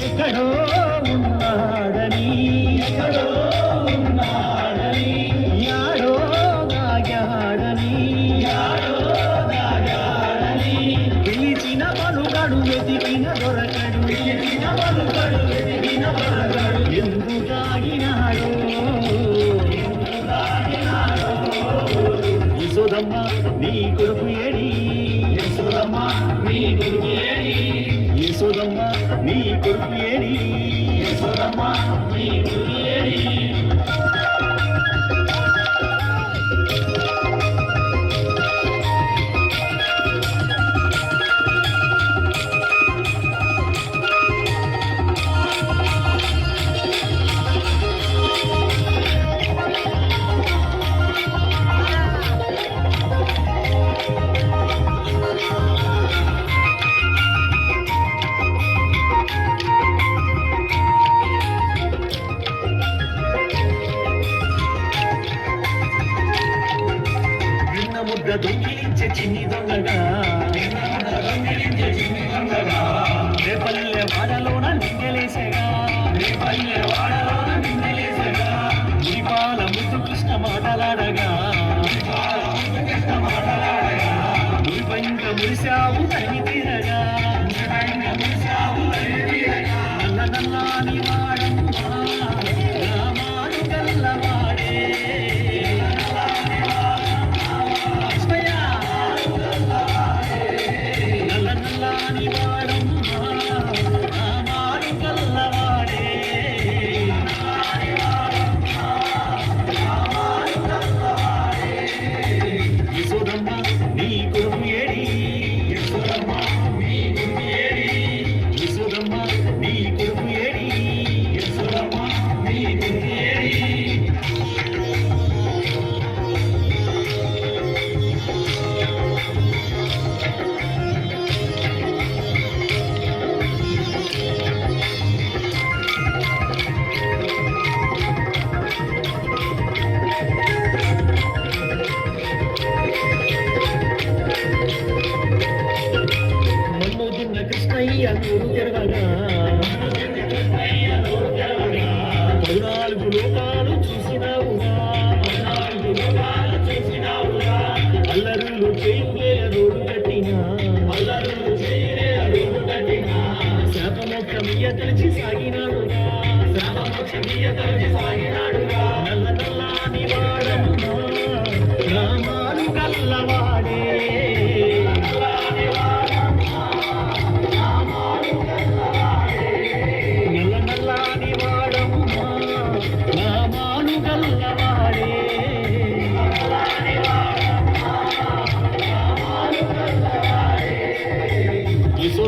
ఎక్కడో ఉన్నాడని. ఎక్కడో ఉన్నాడని యాడో దాగాడని. యాడో దాగాడని గెలిచిన పలుగడు వెతికిన దొరకడు. గెలిచిన పలుగడు వెతికిన దొరకడు ఎందుకు దాగినాడో ఎందుకు దాగినాడో యశోదమ్మ నీ కొడుకు ఏడి? యశోదమ్మ నీ కొడుకు யசோதம்மா நீ பொறுப்பேடி யசோதம்மா நீ பொறுப்பேடி దొంగ దొంగిలించే చిన్ని దొంగగా రేపల్లె వాడలోన నింగలేసగా రేపల్లె వాడలోన నింగలేసగా మాటలాడగా. మురిపెంక మురిశావు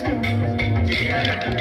Yeah.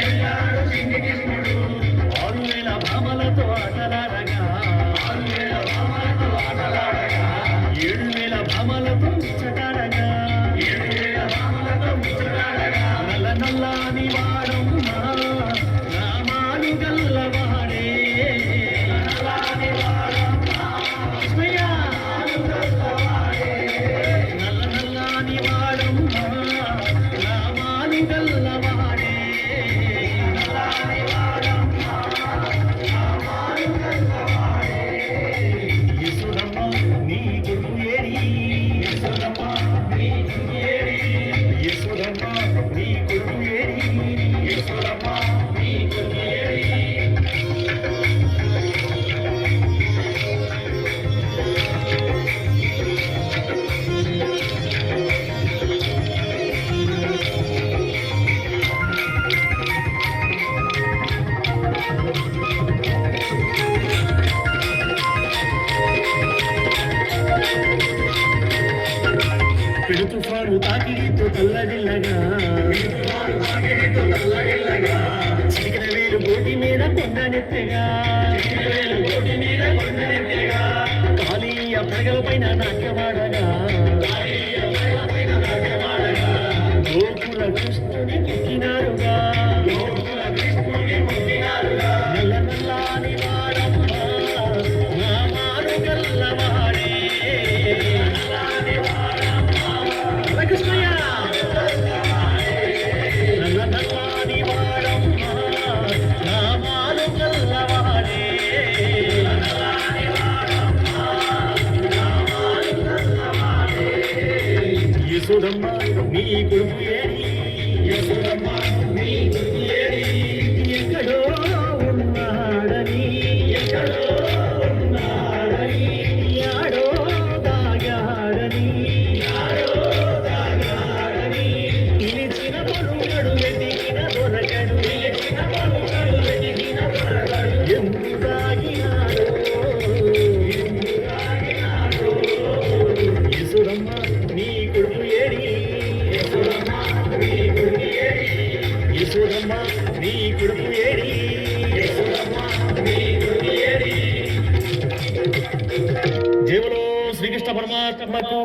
చల్లగిల్లగా మీద కాళీయ ప్రగల పైన నాట్యమాడగా நீ నీ గుర్తు ఏడి శ్రీకృష్ణ పరమాత్మకు